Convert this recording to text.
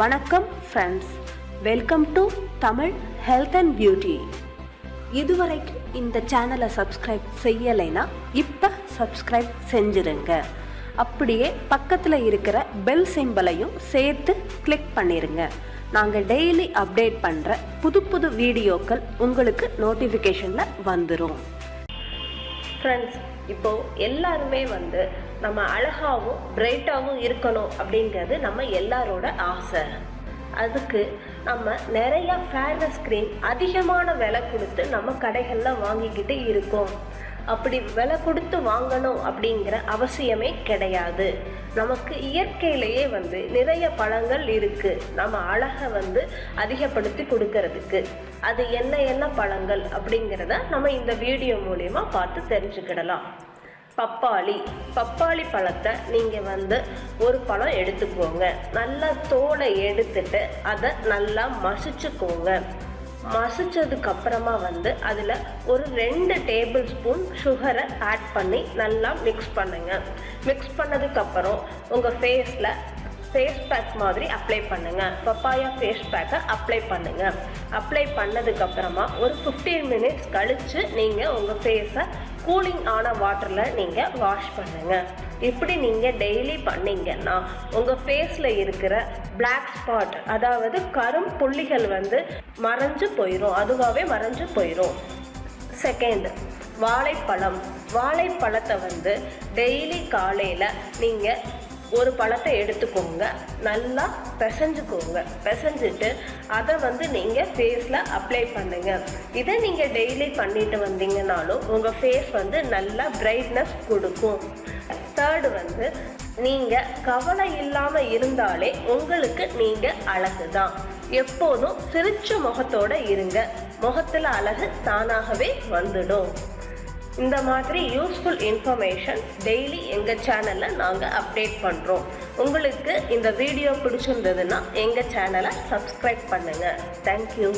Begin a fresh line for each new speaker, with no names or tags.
வணக்கம் friends welcome to Tamil health and beauty இதுவரைக்கும் இந்த சேனலை சப்ஸ்கிரைப் செய்யலைன்னா இப்போ சப்ஸ்கிரைப் செஞ்சுருங்க. அப்படியே பக்கத்தில் இருக்கிற பெல் சிம்பலையும் சேர்த்து கிளிக் பண்ணிடுங்க நாங்கள் டெய்லி அப்டேட் பண்ணுற புது புது வீடியோக்கள் உங்களுக்கு நோட்டிஃபிகேஷனில் வந்துடும் ஃப்ரெண்ட்ஸ் இப்போது எல்லாருமே வந்து நம்ம அழகாகவும் பிரைட்டாகவும் இருக்கணும் அப்படிங்கிறது நம்ம எல்லாரோட ஆசை. அதுக்கு நம்ம நிறைய ஃபேர்னஸ் க்ரீம் அதிகமான விலை கொடுத்து நம்ம கடைகளில் வாங்கிக்கிட்டு இருக்கோம். அப்படி விலை கொடுத்து வாங்கணும் அப்படிங்கிற அவசியமே கிடையாது. நமக்கு இயற்கையிலேயே வந்து நிறைய பழங்கள் இருக்குது நம்ம அழகை வந்து அதிகப்படுத்தி கொடுக்கறதுக்கு. அது என்ன என்ன பழங்கள் அப்படிங்கிறத நம்ம இந்த வீடியோ மூலயமா பார்த்து தெரிஞ்சுக்கிடலாம். பப்பாளி. பப்பாளி பழத்தை நீங்கள் வந்து ஒரு பழம் எடுத்துக்கோங்க. நல்லா தோலை எடுத்துட்டு அதை நல்லா மசிச்சுக்கோங்க. மசிச்சதுக்கு அப்புறமா வந்து அதில் ஒரு ரெண்டு டேபிள் ஸ்பூன் சுகரை ஆட் பண்ணி நல்லா மிக்ஸ் பண்ணுங்க. மிக்ஸ் பண்ணதுக்கப்புறம் உங்கள் ஃபேஸில் ஃபேஸ் பேக் மாதிரி அப்ளை பண்ணுங்க. பப்பாயா ஃபேஸ் பேக்கை அப்ளை பண்ணுங்க. அப்ளை பண்ணதுக்கப்புறமா ஒரு ஃபிஃப்டீன் மினிட்ஸ் கழித்து நீங்கள் உங்கள் ஃபேஸை கூலிங் ஆன வாட்டரில் நீங்கள் வாஷ் பண்ணுங்க. இப்படி நீங்கள் டெய்லி பண்ணீங்கன்னா உங்கள் ஃபேஸில் இருக்கிற பிளாக் ஸ்பாட் அதாவது கரும் புள்ளிகள் வந்து மறைஞ்சு போயிடும் அதுவாகவே மறைஞ்சு போயிடும் செகண்ட் வாழைப்பழம். வாழைப்பழத்தை வந்து டெய்லி காலையில் நீங்கள் ஒரு பழத்தை எடுத்துக்கோங்க. நல்லா பிசைஞ்சுக்கோங்க. பிசைஞ்சிட்டு அதை வந்து நீங்கள் ஃபேஸில் அப்ளை பண்ணுங்கள் இதை நீங்கள் டெய்லி பண்ணிட்டு வந்தீங்கனாலும் உங்கள் ஃபேஸ் வந்து நல்லா பிரைட்னஸ் கொடுக்கும். தேர்டு வந்து நீங்கள் கவலை இல்லாமல் இருந்தாலே உங்களுக்கு நீங்கள் அழகு தான். எப்போதும் சிரிச்ச முகத்தோட இருங்க. முகத்தில் அழகு தானாகவே வந்துடும். இந்த மாதிரி யூஸ்ஃபுல் இன்ஃபர்மேஷன் டெய்லி எங்கள் சேனலில் நாங்கள் அப்டேட் பண்ணுறோம் உங்களுக்கு இந்த வீடியோ பிடிச்சிருந்ததுன்னா எங்கள் சேனலை சப்ஸ்கிரைப் பண்ணுங்கள் தேங்க்யூ